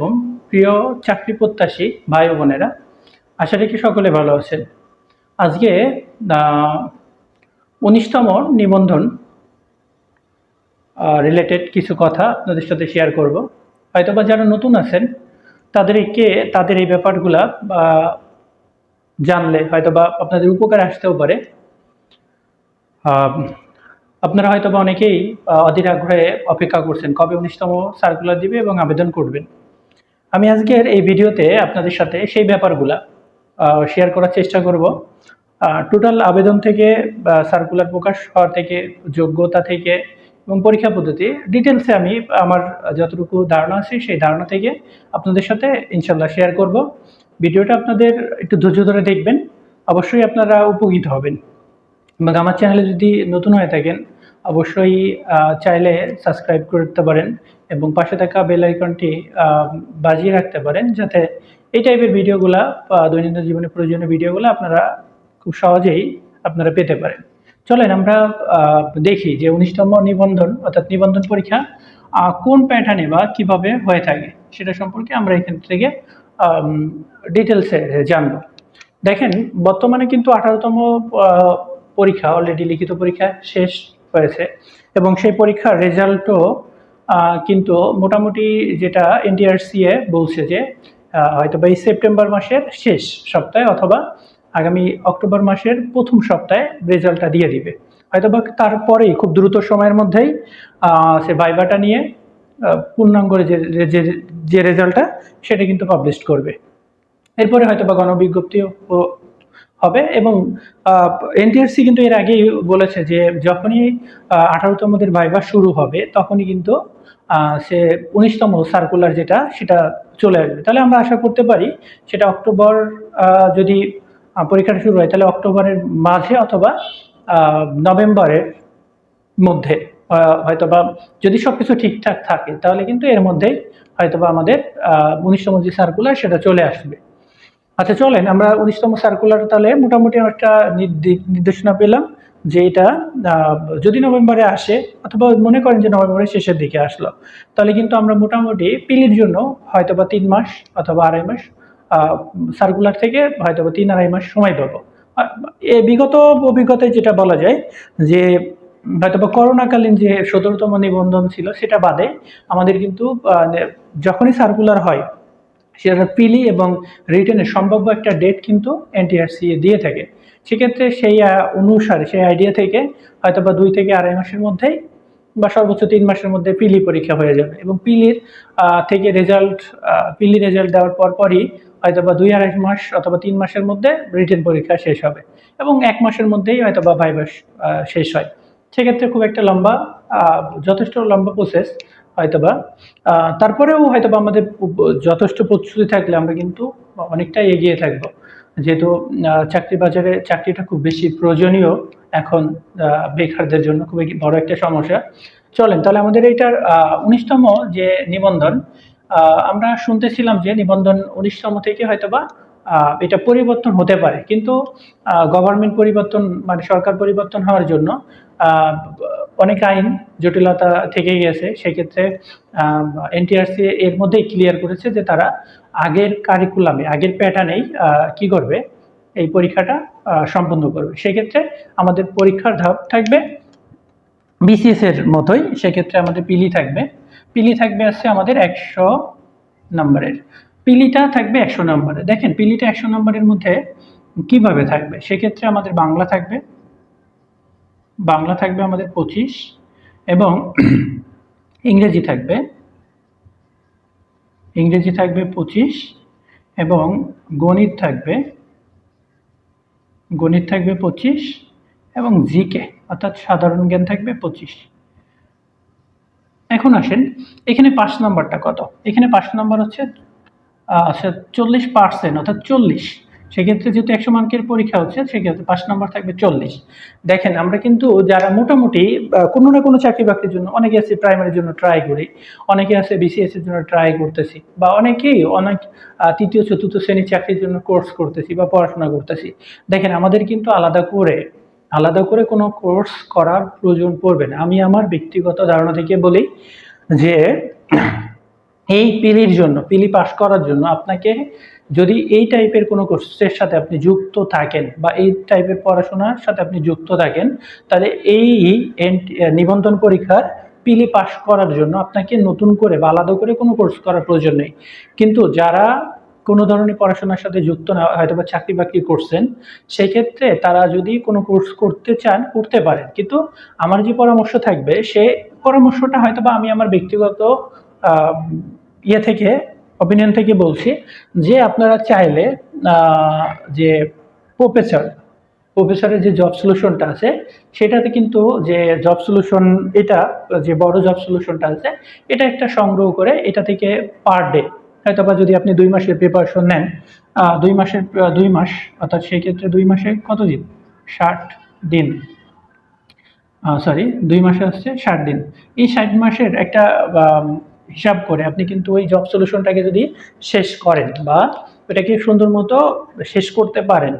আলাইকুম প্রিয় চাকরি প্রত্যাশী ভাই বোনেরা, আশা রাখি সকলে ভালো আছেন। আজকে উনিশতম নিবন্ধন রিলেটেড কিছু কথা আপনাদের সাথে শেয়ার করব। হয়তো বা যারা নতুন আছেন, তাদেরকে, তাদের এই ব্যাপারগুলা জানলে হয়তো বা আপনাদের উপকার আসতেও পারে। আপনারা হয়তো বা অনেকেই অধীর আগ্রহে অপেক্ষা করছেন, কবে উনিশতম সার্কুলার দিবে এবং আবেদন করবেন। আমি আজকের এই ভিডিওতে আপনাদের সাথে সেই ব্যাপারগুলা শেয়ার করার চেষ্টা করব। টোটাল আবেদন থেকে সার্কুলার প্রকাশ হওয়া থেকে, যোগ্যতা থেকে, এবং পরীক্ষা পদ্ধতি ডিটেলসে আমি আমার যতটুকু ধারণা আছে সেই ধারণা থেকে আপনাদের সাথে ইনশাল্লাহ শেয়ার করব। ভিডিওটা আপনাদের একটু ধৈর্য ধরে দেখবেন, অবশ্যই আপনারা উপকৃত হবেন। এবং আমার চ্যানেলে যদি নতুন হয়ে থাকেন, অবশ্যই চাইলে সাবস্ক্রাইব করতে পারেন। এবং পাশে থাকা বেল আইকনটি বাজিয়ে রাখতে পারেন যাতে এই টাইপের ভিডিওগুলা দৈনন্দিন জীবনে প্রয়োজনীয় ভিডিওগুলো আপনারা খুব সহজেই আপনারা পেতে পারেন। চলেন আমরা দেখি যে উনিশতম নিবন্ধন, অর্থাৎ নিবন্ধন পরীক্ষা কোন প্যাটার্নে বা কীভাবে হয়ে থাকে, সেটা সম্পর্কে আমরা এখান থেকে ডিটেলসে জানব। দেখেন, বর্তমানে কিন্তু আঠারোতম পরীক্ষা অলরেডি লিখিত পরীক্ষা শেষ হয়েছে এবং সেই পরীক্ষার রেজাল্টও কিন্তু মোটামুটি যেটা এনটিআরসিএ বলছে যে হয়তো বা এই সেপ্টেম্বর মাসের শেষ সপ্তাহে অথবা আগামী অক্টোবর মাসের প্রথম সপ্তাহে রেজাল্টটা দিয়ে দিবে। হয়তো বা তারপরেই খুব দ্রুত সময়ের মধ্যেই সে ভাইভাটা নিয়ে পূর্ণাঙ্গ যে যে রেজাল্টটা সেটা কিন্তু পাবলিশ করবে। এরপরে হয়তো বা গণবিজ্ঞপ্তিও হবে এবং এনটিআরসি কিন্তু এর আগেই বলেছে যে যখনই আঠারোতমদের ভাইবা শুরু হবে তখনই কিন্তু সে উনিশতম সার্কুলার যেটা সেটা চলে আসবে। তাহলে আমরা আশা করতে পারি সেটা অক্টোবর যদি পরীক্ষাটা শুরু হয় তাহলে অক্টোবরের মাঝে অথবা নভেম্বরের মধ্যে আহ, হয়তোবা যদি সব কিছু ঠিকঠাক থাকে তাহলে কিন্তু এর মধ্যেই হয়তোবা আমাদের উনিশতম যে সার্কুলার সেটা চলে আসবে। আচ্ছা চলেন, আমরা উনিশতম সার্কুলার তাহলে মোটামুটি একটা নির্দি- নির্দেশনা পেলাম যে এটা যদি নভেম্বরে আসে, অথবা মনে করেন যে নভেম্বরের শেষের দিকে আসলো, তাহলে কিন্তু আমরা মোটামুটি পিলির জন্য হয়তোবা তিন মাস অথবা আড়াই মাস সার্কুলার থেকে হয়তোবা তিন আড়াই মাস সময় পাবো এ বিগত অভিজ্ঞতায় যেটা বলা যায় যে, হয়তোবা করোনাকালীন যে সতেরোতম নিবন্ধন ছিল, সেটা বাদে আমাদের কিন্তু যখনই সার্কুলার হয় সেটা পিলি এবং রিটেনের সম্ভাব্য একটা ডেট কিন্তু এনটিআরসি দিয়ে থাকে। সেক্ষেত্রে সেই অনুসারে, সেই আইডিয়া থেকে হয়তো বা দুই থেকে আড়াই মাসের মধ্যেই বা সর্বোচ্চ তিন মাসের মধ্যে পিলি পরীক্ষা হয়ে যাবে এবং পিলির থেকে রেজাল্ট পিলি রেজাল্ট দেওয়ার পর পরই হয়তো বা দুই আড়াই মাস অথবা তিন মাসের মধ্যে রিটেন পরীক্ষা শেষ হবে এবং এক মাসের মধ্যেই হয়তো বা ভাইবাস শেষ হয়। সেক্ষেত্রে খুব একটা লম্বা যথেষ্ট লম্বা প্রসেস হয়তোবা। তারপরেও হয়তোবা আমাদের যথেষ্ট প্রস্তুতি থাকলে আমরা কিন্তু অনেকটাই এগিয়ে থাকব। যেহেতু চাকরি বাজারে চাকরিটা খুব বেশি প্রয়োজনীয়, এখন বেকারদের জন্য খুবই বড় একটা সমস্যা। চলেন, তাহলে আমাদের এইটার উনিশতম যে নিবন্ধন আমরা শুনতেছিলাম যে নিবন্ধন উনিশতম থেকে হয়তোবা এটা পরিবর্তন হতে পারে। কিন্তু গভর্নমেন্ট পরিবর্তন মানে সরকার পরিবর্তন হওয়ার জন্য অনেক আইন জটিলতা থেকে গেছে। সেক্ষেত্রে এনটিআরসি এর মধ্যেই ক্লিয়ার করেছে যে তারা আগের কারিকুলামে আগের প্যাটার্নেই কি করবে? এই পরীক্ষাটা সম্পন্ন করবে। সেক্ষেত্রে আমাদের পরীক্ষার ধাপ থাকবে বিসিএস এর মতোই। সেক্ষেত্রে আমাদের পিলি থাকবে। পিলি থাকবে আছে আমাদের একশো নম্বরের। পিলিটা থাকবে একশো নম্বরে। দেখেন, পিলিটা একশো নম্বরের মধ্যে কীভাবে থাকবে? সেক্ষেত্রে আমাদের বাংলা থাকবে বাংলা থাকবে আমাদের পঁচিশ, এবং ইংরেজি থাকবে ইংরেজি থাকবে পঁচিশ, এবং গণিত থাকবে গণিত থাকবে পঁচিশ, এবং জিকে, অর্থাৎ সাধারণ জ্ঞান থাকবে পঁচিশ। এখন আসেন, এখানে পাঁচ নাম্বারটা কত? এখানে পাঁচ নাম্বার হচ্ছে চল্লিশ পার্সেন্ট অর্থাৎ চল্লিশ। সেক্ষেত্রে যেহেতু একশো মার্কের পরীক্ষা হচ্ছে, সেক্ষেত্রে পাঁচ নাম্বার থাকবে চল্লিশ। দেখেন, আমরা কিন্তু যারা মোটামুটি কোনো না কোনো চাকরি বাকরির জন্য অনেকে আছে প্রাইমারির জন্য ট্রাই করি, অনেকে আছে বিসিএস এর জন্য ট্রাই করতেছি, বা অনেকেই অনেক তৃতীয়, চতুর্থ শ্রেণির চাকরির জন্য কোর্স করতেছি বা পড়াশোনা করতেছি। দেখেন, আমাদের কিন্তু আলাদা করে আলাদা করে কোনো কোর্স করার প্রয়োজন পড়বে না। আমি আমার ব্যক্তিগত ধারণা থেকে বলি যে এই পিলির জন্য, পিলি পাস করার জন্য আপনাকে যদি এই টাইপের কোনো কোর্সের সাথে আপনি যুক্ত থাকেন বা এই টাইপের পড়াশোনার সাথে আপনি যুক্ত থাকেন, তাহলে এই নিবন্ধন পরীক্ষার পিলি পাস করার জন্য আপনাকে নতুন করে বা আলাদা করে কোনো কোর্স করার প্রয়োজন নেই। কিন্তু যারা কোনো ধরনের পড়াশোনার সাথে যুক্ত না, হয়তো বা চাকরি বাকরি করছেন, সেক্ষেত্রে তারা যদি কোনো কোর্স করতে চান, করতে পারেন। কিন্তু আমার যে পরামর্শ থাকবে, সে পরামর্শটা হয়তো বা আমি আমার ব্যক্তিগত ইয়ে থেকে অপিনিয়ন থেকে বলছি যে আপনারা চাইলে যে প্রফেসর প্রফেসরের যে জব সলিউশনটা আছে, সেটাতে কিন্তু যে জব সলিউশন এটা যে বড় জব সলিউশনটা আছে, এটা একটা সংগ্রহ করে এটা থেকে পার ডে হয়তো বা যদি আপনি দুই মাসের প্রিপারেশন নেন দুই মাসের দুই মাস, অর্থাৎ সেই ক্ষেত্রে দুই মাসে কত দিন? ষাট দিন। সরি দুই মাসে হচ্ছে ষাট দিন। এই ষাট মাসের একটা হিসাব করে আপনি কিন্তু ওই জব সলিউশনটাকে যদি শেষ করেন বা এটাকে সুন্দর মতো শেষ করতে পারেন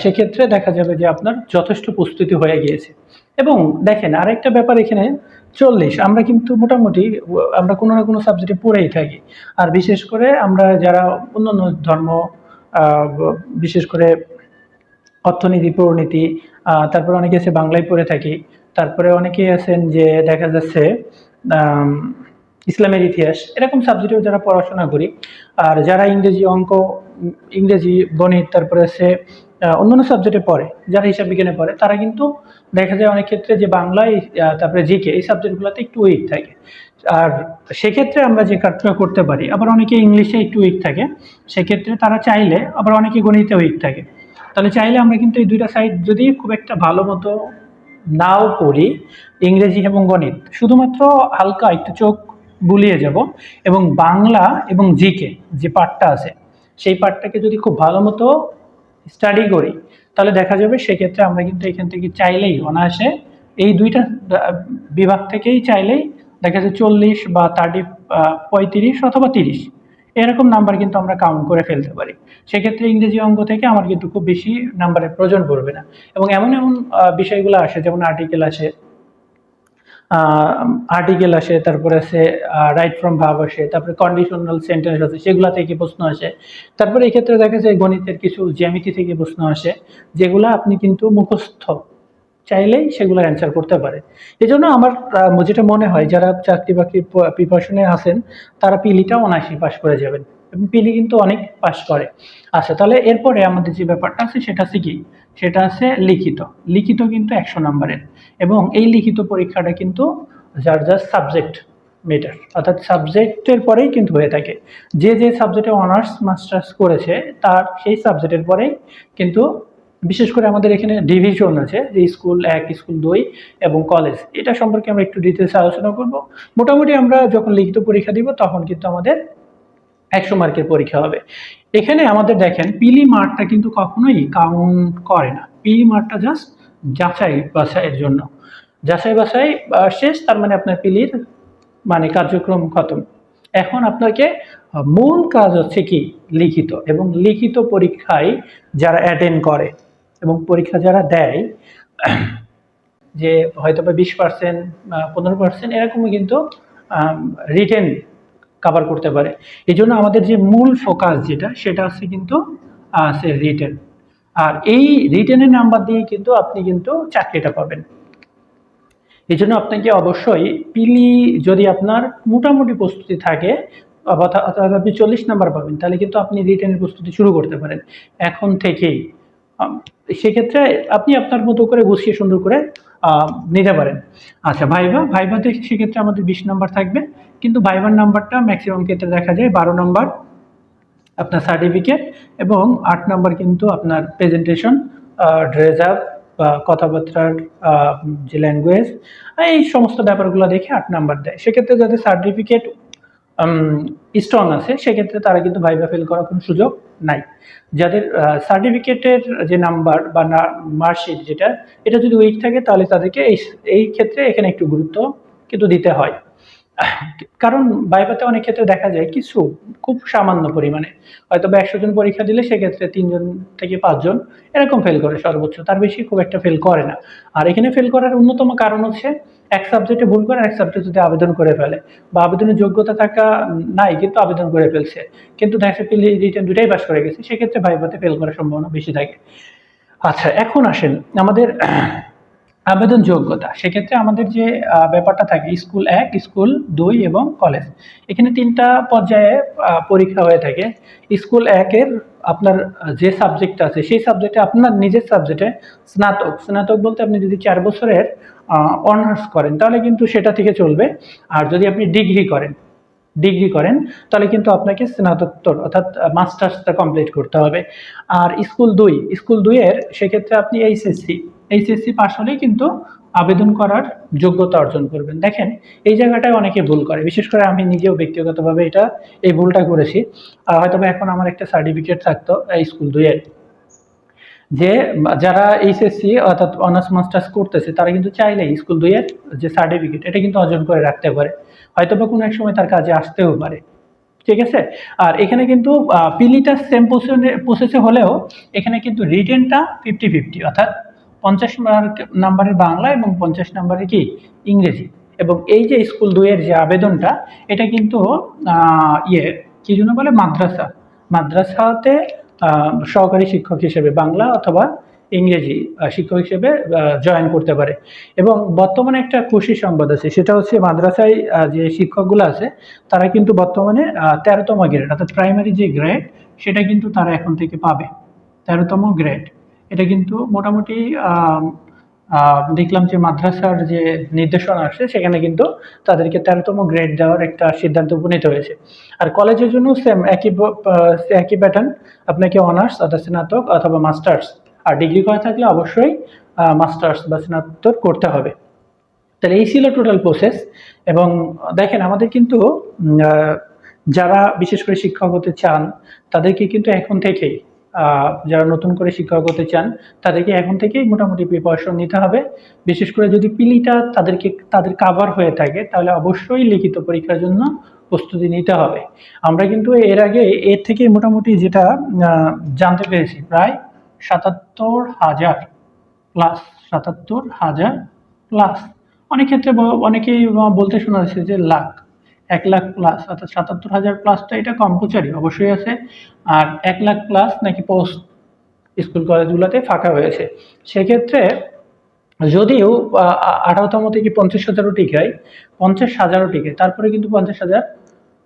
সেক্ষেত্রে দেখা যাবে যে আপনার যথেষ্ট প্রস্তুতি হয়ে গিয়েছে। এবং দেখেন আরেকটা ব্যাপার এখানে, চল্লিশ, আমরা কিন্তু মোটামুটি, আমরা কোনো না কোনো সাবজেক্টে পড়েই থাকি। আর বিশেষ করে আমরা যারা অন্যান্য ধর্ম বিশেষ করে অর্থনীতি পরিণীতি তারপরে অনেকে আছে বাংলায় পড়ে থাকি, তারপরে অনেকেই আছেন যে দেখা যাচ্ছে ইসলামের ইতিহাস এরকম সাবজেক্টেও যারা পড়াশোনা করি আর যারা ইংরেজি অঙ্ক ইংরেজি গণিত তারপরে আহ, অন্যান্য সাবজেক্টে পড়ে যারা হিসাব বিজ্ঞানে পড়ে তারা কিন্তু দেখা যায় অনেক ক্ষেত্রে যে বাংলায় আহ, তারপরে জিকে এই সাবজেক্টগুলোতে একটু উইক থাকে। আর সেক্ষেত্রে আমরা যে কাজটা করতে পারি আবার অনেকে ইংলিশে একটু উইক থাকে সেক্ষেত্রে তারা চাইলে আবার অনেকে গণিতে উইক থাকে। তাহলে চাইলে আমরা কিন্তু এই দুইটা সাইড যদি খুব একটা ভালো মতো নাও পড়ি ইংরেজি এবং গণিত শুধুমাত্র হালকা একটু চোখ বুলিয়ে যাব এবং বাংলা এবং জিকে যে পার্টটা আছে, সেই পার্টটাকে যদি খুব ভালো মতো স্টাডি করি, তাহলে দেখা যাবে সেক্ষেত্রে আমরা কিন্তু এখান থেকে চাইলেই অনায়াসে এই দুইটা বিভাগ থেকেই চাইলেই দেখা যায় চল্লিশ বা থার্টি পঁয়ত্রিশ অথবা তিরিশ, এরকম নাম্বার কিন্তু আমরা কাউন্ট করে ফেলতে পারি। সেক্ষেত্রে ইংরেজি অঙ্ক থেকে আমার কিন্তু খুব বেশি নাম্বারের প্রয়োজন পড়বে না। এবং এমন এমন বিষয়গুলো আসে, যেমন আর্টিকেল আসে আর্টিকেল আসে, তারপরে আছে রাইট ফ্রম ভাব আসে, তারপরে কন্ডিশনাল সেন্টেন্স আছে সেগুলা থেকে প্রশ্ন আসে। তারপরে এই ক্ষেত্রে দেখা যায় গণিতের কিছু জ্যামিতি থেকে প্রশ্ন আসে, যেগুলো আপনি কিন্তু মুখস্থ চাইলেই সেগুলো অ্যান্সার করতে পারে। এই জন্য আমার যেটা মনে হয়, যারা চাকরি বাকরির প্রিপারেশনে আছেন, তারা পিলিটা অনায়াসই পাশ করে যাবেন। পিলি কিন্তু অনেক পাশ করে। আচ্ছা তাহলে এরপরে আমাদের যে ব্যাপারটা আছে, সেটা আছে কি সেটা আছে লিখিত। লিখিত কিন্তু একশো নাম্বারের। এবং এই লিখিত পরীক্ষাটা কিন্তু যার যার সাবজেক্ট মেটার অর্থাৎ সাবজেক্টের পরেই কিন্তু হয়ে থাকে। যে যে সাবজেক্টে অনার্স মাস্টার্স করেছে, তার সেই সাবজেক্টের পরেই কিন্তু বিশেষ করে আমাদের এখানে ডিভিশন আছে, যে স্কুল এক স্কুল দুই এবং কলেজ এটা সম্পর্কে আমরা একটু ডিটেলসে আলোচনা করব। মোটামুটি আমরা যখন লিখিত পরীক্ষা দিব, তখন কিন্তু আমাদের একশো মার্কের পরীক্ষা হবে। এখানে আমাদের দেখেন, পিলি মার্কটা কিন্তু কখনোই কাউন্ট করে না। পিলি মার্কটা জাস্ট যাচাই বাছাইয়ের জন্য। যাচাই বাছাই শেষ, তার মানে আপনার পিলির মানে কার্যক্রম খতম। এখন আপনাকে মূল কাজ হচ্ছে কি? লিখিত। এবং লিখিত পরীক্ষায় যারা অ্যাটেন্ড করে এবং পরীক্ষা যারা দেয়, যে হয়তো বা বিশ পার্সেন্ট পনেরো পার্সেন্ট এরকমই কিন্তু রিটেন কভার করতে পারে। এই জন্য আমাদের যে মূল ফোকাস যেটা, সেটা আছে কিন্তু রিটেন আর এই রিটেনের নাম্বার দিয়ে কিন্তু আপনি কিন্তু চাকরিটা পাবেন। এই জন্য আপনাকে অবশ্যই পিলি যদি আপনার মোটামুটি প্রস্তুতি থাকে আপনি চল্লিশ নাম্বার পাবেন, তাহলে কিন্তু আপনি রিটেনের প্রস্তুতি শুরু করতে পারেন। এখন থেকেই সেক্ষেত্রে আপনি আপনার মতো করে গুছিয়ে সুন্দর করে নিতে পারেন। আচ্ছা ভাইবা ভাইভাতে সেক্ষেত্রে আমাদের বিশ নাম্বার থাকবে। কিন্তু ভাইবার নাম্বারটা ম্যাক্সিমাম ক্ষেত্রে দেখা যায় বারো নম্বর আপনার সার্টিফিকেট এবং আট নম্বর কিন্তু আপনার প্রেজেন্টেশন ড্রেস আপ বা কথাবার্তার যে ল্যাঙ্গুয়েজ এই সমস্ত ব্যাপারগুলো দেখে আট নাম্বার দেয়। সেক্ষেত্রে যাদের সার্টিফিকেট স্ট্রং আছে, সেক্ষেত্রে তারা কিন্তু ভাইবা ফেল করার কোনো সুযোগ নাই। যাদের সার্টিফিকেটের যে নাম্বার বা মার্কশিট যেটা, এটা যদি উইক থাকে তাহলে তাদেরকে এই এই ক্ষেত্রে এখানে একটু গুরুত্ব কিন্তু দিতে হয়। কারণ বাইবাতে অনেক ক্ষেত্রে দেখা যায় কিছু খুব সামান্য পরিমাণে। হয়তো বা একশো জন পরীক্ষা দিলে সেক্ষেত্রে তিনজন থেকে পাঁচজন এরকম ফেল করে সর্বোচ্চ। তার বেশি খুব একটা ফেল করে না। আর এখানে ফেল করার অন্যতম কারণ হচ্ছে এক সাবজেক্টে ভুল করে এক সাবজেক্টে যদি আবেদন করে ফেলে বা আবেদনের যোগ্যতা থাকা নাই কিন্তু আবেদন করে ফেলছে। কিন্তু দেখা যাচ্ছে রিটার্ন দুটাই পাস করে গেছে, সেক্ষেত্রে ভাইভাতে ফেল করার সম্ভাবনা বেশি থাকে। আচ্ছা এখন আসেন আমাদের আবেদন যোগ্যতা সেক্ষেত্রে আমাদের যে ব্যাপারটা থাকে, স্কুল এক, স্কুল দুই এবং কলেজ। এখানে তিনটা পর্যায়ে পরীক্ষা হয়ে থাকে। স্কুল একের আপনার যে সাবজেক্ট আছে, সেই সাবজেক্টে আপনার নিজের সাবজেক্টে স্নাতক। স্নাতক বলতে আপনি যদি চার বছরের অনার্স করেন, তাহলে কিন্তু সেটা থেকে চলবে। আর যদি আপনি ডিগ্রি করেন ডিগ্রি করেন, তাহলে কিন্তু আপনাকে স্নাতকোত্তর, অর্থাৎ মাস্টার্সটা কমপ্লিট করতে হবে। আর স্কুল দুই, স্কুল দুইয়ের, সেক্ষেত্রে আপনি এইচএসসি এইচএসসি পাস হলেই কিন্তু আবেদন করার যোগ্যতা অর্জন করবেন। দেখেন, এই জায়গাটায় অনেকে ভুল করে। বিশেষ করে আমি নিজেও ব্যক্তিগতভাবে এটা, এই ভুলটা করেছি। হয়তো এখন আমার একটা সার্টিফিকেট থাকতো এই স্কুল দুইয়ের যে যারা এইচএসসি অর্থাৎ অনার্স মাস্টার্স করতেছে, তারা কিন্তু চাইলে স্কুল দুইয়ের যে সার্টিফিকেট এটা কিন্তু অর্জন করে রাখতে পারে। হয়তো বা কোনো এক সময় তার কাজে আসতেও পারে। ঠিক আছে? আর এখানে কিন্তু পিলিটা সেম প্রসেসে হলেও এখানে কিন্তু রিটেনটা ফিফটি ফিফটি অর্থাৎ পঞ্চাশ নাম্বারের বাংলা এবং পঞ্চাশ নাম্বারের কি? ইংরেজি। এবং এই যে স্কুল দুইয়ের যে আবেদনটা, এটা কিন্তু ইয়ে কি জন্য বলে? মাদ্রাসা। মাদ্রাসাতে সহকারী শিক্ষক হিসেবে বাংলা অথবা ইংরেজি শিক্ষক হিসেবে জয়েন করতে পারে। এবং বর্তমানে একটা খুশি সংবাদ আছে, সেটা হচ্ছে মাদ্রাসায় যে শিক্ষকগুলো আছে, তারা কিন্তু বর্তমানে তেরোতম গ্রেড অর্থাৎ প্রাইমারি যে গ্রেড সেটা কিন্তু তারা এখন থেকে পাবে। তেরোতম গ্রেড এটা কিন্তু মোটামুটি দেখলাম যে মাদ্রাসার যে নির্দেশনা আসছে সেখানে কিন্তু তাদেরকে তেরোতম গ্রেড দেওয়ার একটা সিদ্ধান্ত উপনীত হয়েছে। আর কলেজের জন্য সেম একই একই প্যাটার্ন আপনাকে অনার্স অর্থাৎ স্নাতক অথবা মাস্টার্স আর ডিগ্রি করা থাকলে অবশ্যই মাস্টার্স বা স্নাতক করতে হবে। তাহলে এই ছিল টোটাল প্রসেস এবং দেখেন আমাদের কিন্তু যারা বিশেষ করে শিক্ষক হতে চান, তাদেরকে কিন্তু এখন থেকেই যারা নতুন করে শিক্ষক হতে চান, তাদেরকে এখন থেকেই মোটামুটি প্রিপারেশন নিতে হবে। বিশেষ করে যদি পিলিটা তাদেরকে, তাদের কাভার হয়ে থাকে, তাহলে অবশ্যই লিখিত পরীক্ষার জন্য প্রস্তুতি নিতে হবে। আমরা কিন্তু এর আগে এর থেকে মোটামুটি যেটা জানতে পেরেছি, প্রায় সাতাত্তর হাজার প্লাস সাতাত্তর হাজার প্লাস অনেক ক্ষেত্রে অনেকেই বলতে শোনা যাচ্ছে যে লাখ। এক লাখ প্লাস অর্থাৎ সাতাত্তর হাজার প্লাসটা এটা কম্পালসারি অবশ্যই আছে। আর এক লাখ প্লাস নাকি পোস্ট স্কুল কলেজগুলোতে ফাঁকা হয়েছে। সেক্ষেত্রে যদিও আঠারোতম থেকে পঞ্চাশ হাজারও টিকায় পঞ্চাশ হাজারও টিকে তারপরে কিন্তু পঞ্চাশ হাজার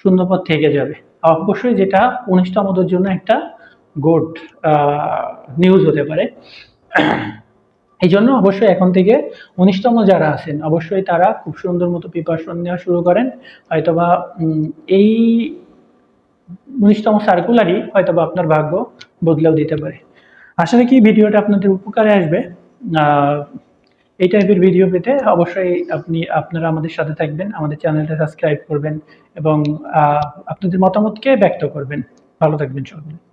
শূন্যপদ থেকে যাবে। অবশ্যই যেটা উনিশতমদের জন্য একটা গুড নিউজ হতে পারে। এই জন্য অবশ্যই এখন থেকে উনিশতম যারা আছেন, অবশ্যই তারা খুব সুন্দর মতো প্রিপারেশন নেওয়া শুরু করেন। হয়তোবা এই উনিশতম সার্কুলারই হয়তোবা আপনার ভাগ্য বদলেও দিতে পারে। আশা রাখি ভিডিওটা আপনাদের উপকারে আসবে। এই টাইপের ভিডিও পেতে অবশ্যই আপনি, আপনারা আমাদের সাথে থাকবেন, আমাদের চ্যানেলটা সাবস্ক্রাইব করবেন এবং আপনাদের মতামতকে ব্যক্ত করবেন। ভালো থাকবেন সকলে।